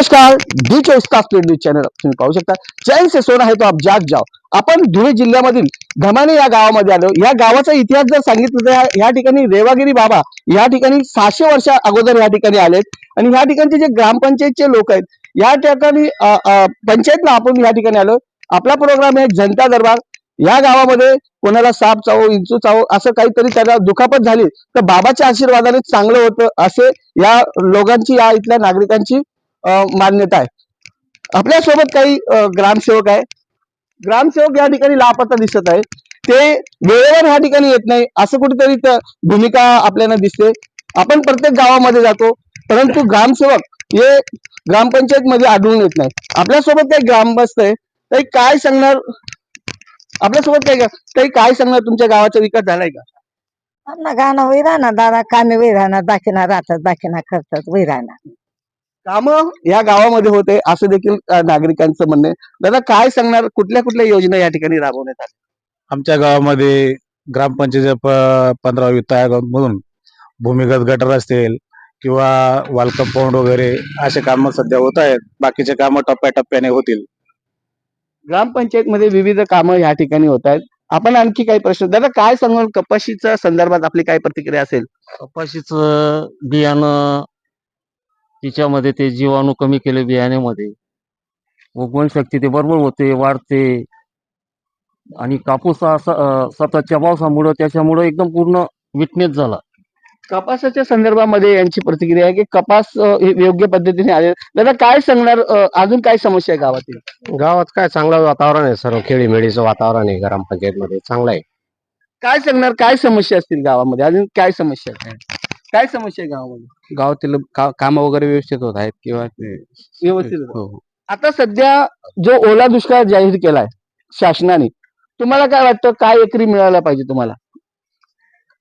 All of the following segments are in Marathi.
नमस्कार डी चोवीस तास स्पीड न्यूज चॅनल तुम्ही पाहू शकता. चैन से सोना है तो आप जाग जाओ आपण धुळे जिल्ह्यामधील धमाने या गावामध्ये आलो. या गावाचा इतिहास जर सांगितलं तर या- ठिकाणी रेवागिरी बाबा या ठिकाणी सहाशे वर्षा अगोदर या ठिकाणी आलेत. आणि या ठिकाणचे जे ग्रामपंचायतचे लोक आहेत या ठिकाणी पंचायतला आपण या ठिकाणी आलो. आपला प्रोग्राम आहे जनता दरबार. या गावामध्ये कोणाला साप चावो इंचू चावो असं काहीतरी त्याला दुखापत झाली तर बाबाच्या आशीर्वादाने चांगलं होतं असे या लोकांची या इथल्या नागरिकांची मान्यता आहे. आपल्यासोबत काही ग्रामसेवक आहे. ग्रामसेवक या ठिकाणी लापता दिसत आहे. ते वेळेवर ह्या ठिकाणी येत नाही. असं कुठेतरी भूमिका आपल्याला दिसते. आपण प्रत्येक गावामध्ये जातो. परंतु ग्रामसेवक हे ग्रामपंचायत मध्ये आढळून येत नाही. आपल्यासोबत काही ग्रामस्थ आहे. काही काय सांगणार? आपल्यासोबत काही काही काय सांगणार? तुमच्या गावाचा विकास झालाय का? ना गाणं वैराना दादा कामे वैराना दाखिना राहतात दाखिना करतात वैराना काम या गावामध्ये होते असं देखील नागरिकांचं म्हणणं आहे. दादा काय सांगणार? कुठल्या कुठल्या योजना या ठिकाणी राबवण्यात आल्या? आमच्या गावामध्ये ग्रामपंचायत पंधरा वित्त आयोगामधून भूमिगत गटर असतील किंवा वालकप पौंड वगैरे असे कामं सध्या होत आहेत. बाकीचे कामं टप्प्याटप्प्याने होतील. ग्रामपंचायत मध्ये विविध कामं या ठिकाणी होत आहेत. आपण आणखी काही प्रश्न दादा काय सांगाल कपाशीच्या संदर्भात आपली काय प्रतिक्रिया असेल? कपाशीच बियाणं तिच्यामध्ये ते जीवाणू कमी केले बियाण्यामध्ये. उगवण शक्ती ते बरोबर होते वाढते. आणि कापूस हा स- अं, सततच्या पावसामुळं त्याच्यामुळं एकदम पूर्ण विटनेस झाला. कपासाच्या संदर्भामध्ये यांची प्रतिक्रिया आहे की कपास योग्य पद्धतीने आले. दादा काय सांगणार अजून काय समस्या आहे गावातील? गावात काय चांगलं वातावरण आहे सर्व खेळीमेळीचं वातावरण आहे ग्रामपंचायत मध्ये चांगलं आहे. काय सांगणार काय समस्या असतील गावामध्ये? अजून काय समस्या काय समस्या आहे गावामध्ये? गावातील काम वगैरे व्यवस्थित होत आहेत किंवा व्यवस्थित हो, हो. आता सध्या जो ओला दुष्काळ जाहीर केलाय शासनाने तुम्हाला काय वाटतं? काय एकरी मिळायला पाहिजे तुम्हाला?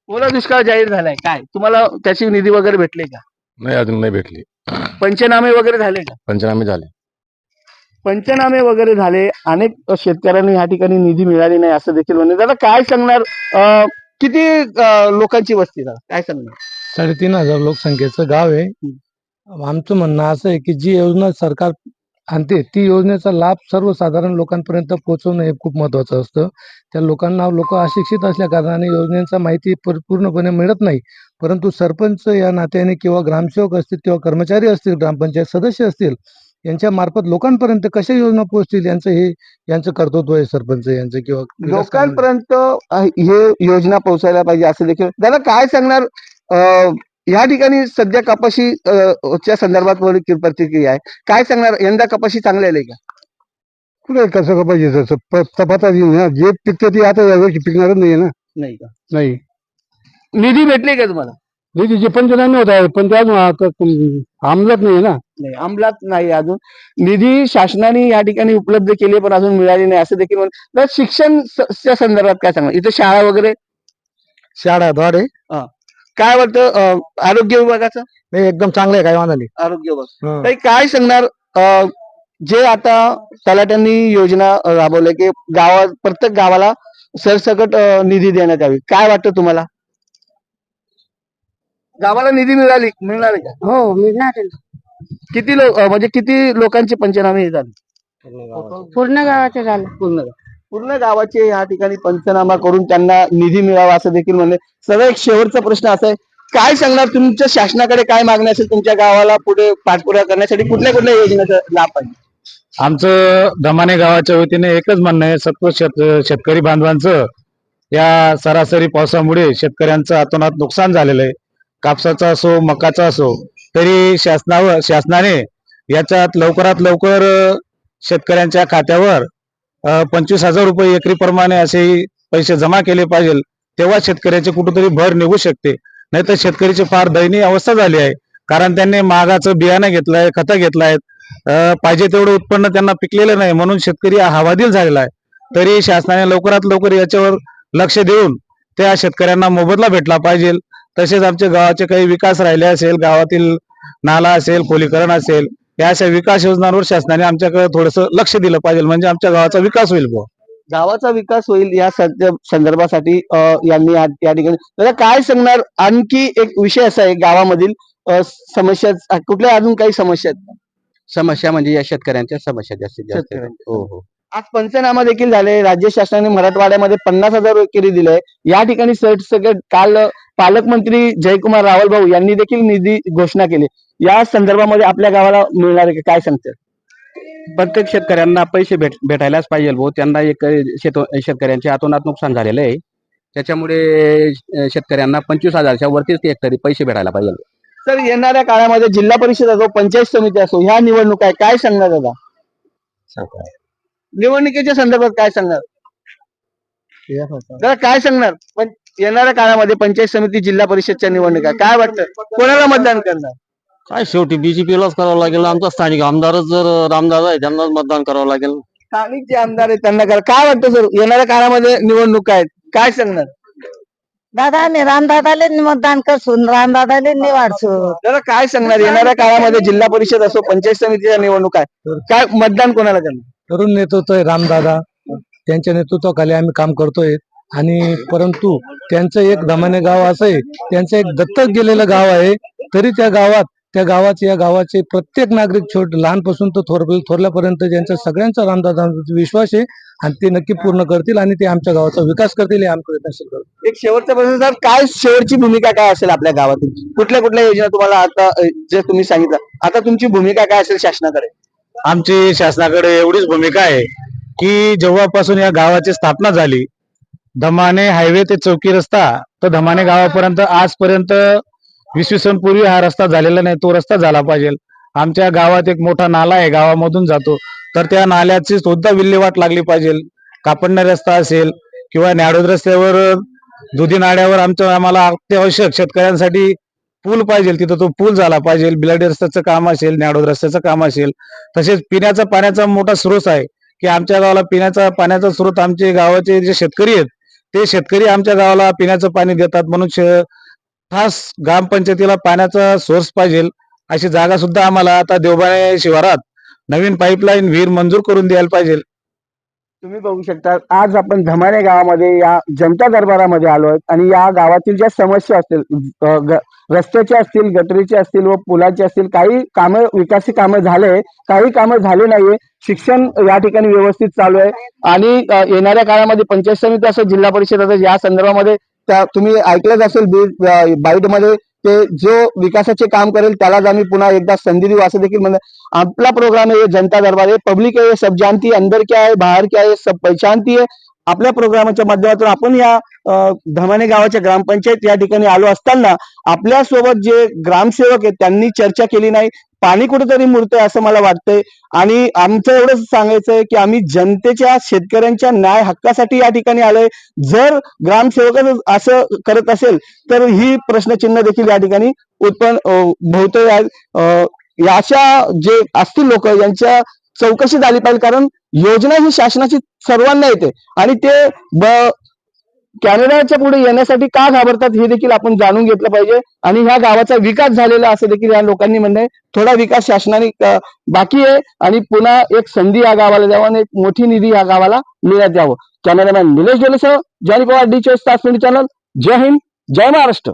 ओला दुष्काळ जाहीर झालाय काय? तुम्हाला त्याची निधी वगैरे भेटले का? नाही अजून नाही भेटली. पंचनामे वगैरे झाले का? पंचनामे झाले. पंचनामे वगैरे झाले अनेक शेतकऱ्यांनी या ठिकाणी निधी मिळाली नाही असं देखील म्हणणे दादा काय सांगणार? अं, किती अं, लोकांची वस्ती दादा? काय सांगणार? साडेतीन हजार लोकसंख्येचं गाव आहे. आमचं म्हणणं असं आहे की जी योजना सरकार आणते ती योजनेचा लाभ सर्वसाधारण लोकांपर्यंत पोहोचवणं हे खूप महत्वाचं असतं. त्या लोकांना लोक अशिक्षित असल्या कारणाने योजनेचा माहिती पर- पूर्णपणे मिळत नाही. परंतु सरपंच या नात्याने किंवा ग्रामसेवक असतील किंवा कर्मचारी असतील ग्रामपंचायत सदस्य असतील यांच्या मार्फत लोकांपर्यंत कशा योजना पोहोचतील यांचं हे यांचं कर्तृत्व आहे सरपंच यांचं किंवा. लोकांपर्यंत हे योजना पोहोचायला पाहिजे असं देखील. दादा काय सांगणार या ठिकाणी सध्या कपाशी च्या संदर्भात प्रतिक्रिया आहे. काय सांगणार? यंदा कपाशी चांगली आली का? कुठे कसं का पाहिजे तसं प- तपासात येईल ना जे पिकतं ते आता यावर्षी पिकणारच नाही ना? नाही का? नाही. निधी भेटले का तुम्हाला? जे पंचनामे होत आहे पण त्या अंमलात नाही ना? नाही अंमलात नाही अजून. निधी शासनाने या ठिकाणी उपलब्ध केले पण अजून मिळाली नाही. असं देखील शिक्षण संदर्भात काय सांगणार? इथे शाळा वगैरे? शाळा द्वारे? काय वाटतं आरोग्य विभागाचं? नाही एकदम चांगलं आहे काय वांधा नाही. आरोग्य विभाग. ताई, काय सांगणार अं, जे आता तलाट्यांनी योजना अं, राबवल्या की गावात प्रत्येक गावाला सरसकट अं, निधी देण्यात यावी. काय वाटतं तुम्हाला? गावाला निधी मिळाली मिळणार आहे का? हो मिळणार किती लोक म्हणजे किती लोकांचे पंचनामे झाले? पूर्ण गावाचं झालं. पूर्ण पूर्ण गावाचे या ठिकाणी पंचनामा करून त्यांना निधी मिळावा असं देखील म्हणले सगळं एक शेवटचा प्रश्न असा आहे. काय सांगणार? तुमच्या शासनाकडे काय मागणी असेल? तुमच्या गावाला पुढे पाठपुरावा करण्यासाठी कुठल्या कुठल्या योजनेचा लाभ पाहिजे? आमचं दमाने गावाच्या वतीने एकच म्हणणं आहे सत्व शेत शेतकरी बांधवांचं या सरासरी पावसामुळे शेतकऱ्यांचं अतोनात नुकसान झालेलं आहे. कापसाचा असो मकाचा असो तरी शासनावर शासनाने याच्यात लवकरात लवकर शेतकऱ्यांच्या खात्यावर पंचवीस हजार रुपये एकरी प्रमाणे असे पैसे जमा केले पाहिजे तेव्हा शेतकऱ्याचे कुठेतरी भर निघू शकते. नाहीतर शेतकरीची फार दयनीय अवस्था झाली आहे. कारण त्यांनी महागाचं बियाणं घेतलंय खतं घेतलाय. अ, पाहिजे तेवढं उत्पन्न त्यांना पिकलेलं नाही. म्हणून शेतकरी हा झालेला आहे. तरी शासनाने लवकरात लवकर याच्यावर लक्ष देऊन त्या शेतकऱ्यांना मोबदला भेटला पाहिजे. तसेच आमच्या गावाचे काही विकास राहिले असेल गावातील नाला असेल खोलीकरण असेल या अशा विकास योजनांवर शासनाने आमच्याकडे थोडस लक्ष दिलं पाहिजे. म्हणजे आमच्या गावाचा विकास होईल बुवा. गावाचा विकास होईल या सध्या संदर्भासाठी यांनी या ठिकाणी. दादा काय सांगणार? आणखी एक विषय असा आहे गावामधील समस्या कुठल्या अजून काही समस्या आहेत? समस्या म्हणजे या शेतकऱ्यांच्या समस्या जास्तीत जास्त. आहेत. शेतकऱ्यांच्या हो हो. आज पंचनामा देखील झाले. राज्य शासनाने मराठवाड्यामध्ये पन्नास हजार एकरी दिले. या ठिकाणी सरसकट काल पालकमंत्री जयकुमार रावल भाऊ यांनी देखील निधी घोषणा केली. या संदर्भामध्ये आपल्या गावाला मिळणार आहे का? काय सांगतात प्रत्येक शेतकऱ्यांना पैसे भेट भेटायलाच पाहिजे भाऊ. त्यांना एक शेत शेतकऱ्यांचे अतोनात नुकसान झालेलं आहे. त्याच्यामुळे शेतकऱ्यांना पंचवीस हजारच्या वरतीच ते एकतरी पैसे भेटायला पाहिजे. सर येणाऱ्या काळामध्ये जिल्हा परिषद असो पंचायत समिती असो ह्या निवडणूक आहे काय सांगणार दादा? निवडणुकीच्या संदर्भात काय सांगणार? दादा काय सांगणार? पण येणाऱ्या काळामध्ये पंचायत समिती जिल्हा परिषदच्या निवडणुका. काय वाटतं? कोणाला मतदान करणार? काय शेवटी बीजेपीलाच करावं लागेल. आमचा स्थानिक आमदारच जर रामदादा आहे त्यांनाच मतदान करावं लागेल. स्थानिक जे आमदार आहेत त्यांना करा. काय वाटतं सर? येणाऱ्या काळामध्ये निवडणूक आहेत? काय सांगणार? दादा आम्ही रामदादाले मतदान करसून रामदादाले निवाडसू दादा काय सांगणार? येणाऱ्या काळामध्ये जिल्हा परिषद असो पंचायत समितीच्या निवडणूक आहे काय मतदान कोणाला करणार? तरुण नेतृत्व आहे रामदादा. त्यांच्या नेतृत्वाखाली आम्ही काम करतोय. आणि परंतु त्यांचं एक दमाने गाव असं आहे त्यांचं एक दत्तक गेलेलं गाव आहे तरी त्या गावात त्या गावाचे या गावाचे प्रत्येक नागरिक छोट लहानपासून तर थोर थोरल्यापर्यंत ज्यांचा सगळ्यांचा रामदादांचा विश्वास आहे आणि ते नक्की पूर्ण करतील आणि ते आमच्या गावाचा विकास करतील हे आम्ही प्रयत्नशील करतो. एक शेवटचा प्रश्न सर काय शेवटची भूमिका काय असेल आपल्या गावातील? कुठल्या कुठल्या योजना तुम्हाला आता जे तुम्ही सांगितलं आता तुमची भूमिका काय असेल शासनाकडे? आमची शासनाकडे एवढीच भूमिका आहे की जेव्हापासून या गावाची स्थापना झाली धमाने हायवे ते चौकी रस्ता तर धमाने गावापर्यंत आजपर्यंत वीस हा रस्ता झालेला नाही तो रस्ता झाला पाहिजे. आमच्या गावात एक मोठा नाला आहे गावामधून जातो. तर त्या नाल्याची सुद्धा विल्हेवाट लागली पाहिजे. कापडणे रस्ता असेल किंवा न्याडोद रस्त्यावर दुधी नाड्यावर आमच्या आम्हाला अत्यावश्यक शेतकऱ्यांसाठी पूल पाहिजे. तिथं तो पूल झाला पाहिजे. बिलाडी रस्त्याचं काम असेल न्याडोद रस्त्याचं काम असेल. तसेच पिण्याचा पाण्याचा मोठा स्रोत आहे की आमच्या गावाला पिण्याचा पाण्याचा स्रोत आमचे गावाचे जे शेतकरी आहेत ते शेतकरी आमच्या गावाला पिण्याचं पाणी देतात म्हणून खास ग्रामपंचायतीला पाण्याचा सोर्स पाहिजे अशी जागा सुद्धा आम्हाला आता देवबाणे शिवारात नवीन पाईपलाईन विहीर मंजूर करून द्यायला पाहिजे. तुम्ही बघू शकता आज आपण धमाने गावामध्ये या जनता दरबारामध्ये आलो आहोत आणि या गावातील ज्या समस्या असतील रस्त्याच्या रस्त्याचे असतील गटरीचे असतील व पुलाचे असतील काही कामं विकासी कामं झाले काही कामं झाले नाहीये. शिक्षण या ठिकाणी व्यवस्थित चालू आहे आणि येणाऱ्या काळामध्ये पंचायत समिती असेल जिल्हा परिषद असेल या संदर्भामध्ये त्या तुम्ही ऐकलंच असेल बाईट बाईटमध्ये ते जो विकासाचे काम करेल त्यालाच आम्ही पुन्हा एकदा संधी देऊ असं देखील म्हणलं आपला प्रोग्राम आहे जनता दरबार आहे पब्लिक आहे सब जानती है अंदर क्या है बाहेर क्या है सब पहचानती है आपल्या प्रोग्रामाच्या माध्यमातून आपण या धमाने गावाच्या ग्रामपंचायत या ठिकाणी आलो असताना आपल्यासोबत जे ग्रामसेवक आहेत त्यांनी चर्चा केली नाही. पाणी कुठेतरी मुरतंय असं मला वाटतंय. आणि आमचं एवढंच सांगायचं आहे की आम्ही जनतेच्या शेतकऱ्यांच्या न्याय हक्कासाठी या ठिकाणी आलोय. जर ग्रामसेवकच असं करत असेल तर ही प्रश्नचिन्ह देखील या ठिकाणी उत्पन्न अ, या अशा जे असतील लोक यांच्या चौकशी झाली पाहिजे. कारण योजना ही शासनाची सर्वांना येते. आणि ते ब- कॅनडाच्या पुढे येण्यासाठी का घाबरतात हे देखील आपण जाणून घेतलं पाहिजे. आणि ह्या गावाचा विकास झालेला असं देखील या लोकांनी म्हणणं आहे. थोडा विकास शासनाने बाकी आहे. आणि पुन्हा एक संधी या गावाला द्यावा आणि एक मोठी निधी या गावाला मिळत द्यावं. कॅमेरामॅन निलेश डोलेसह जॉनी पवार डी चॅनल. जय हिंद जय महाराष्ट्र.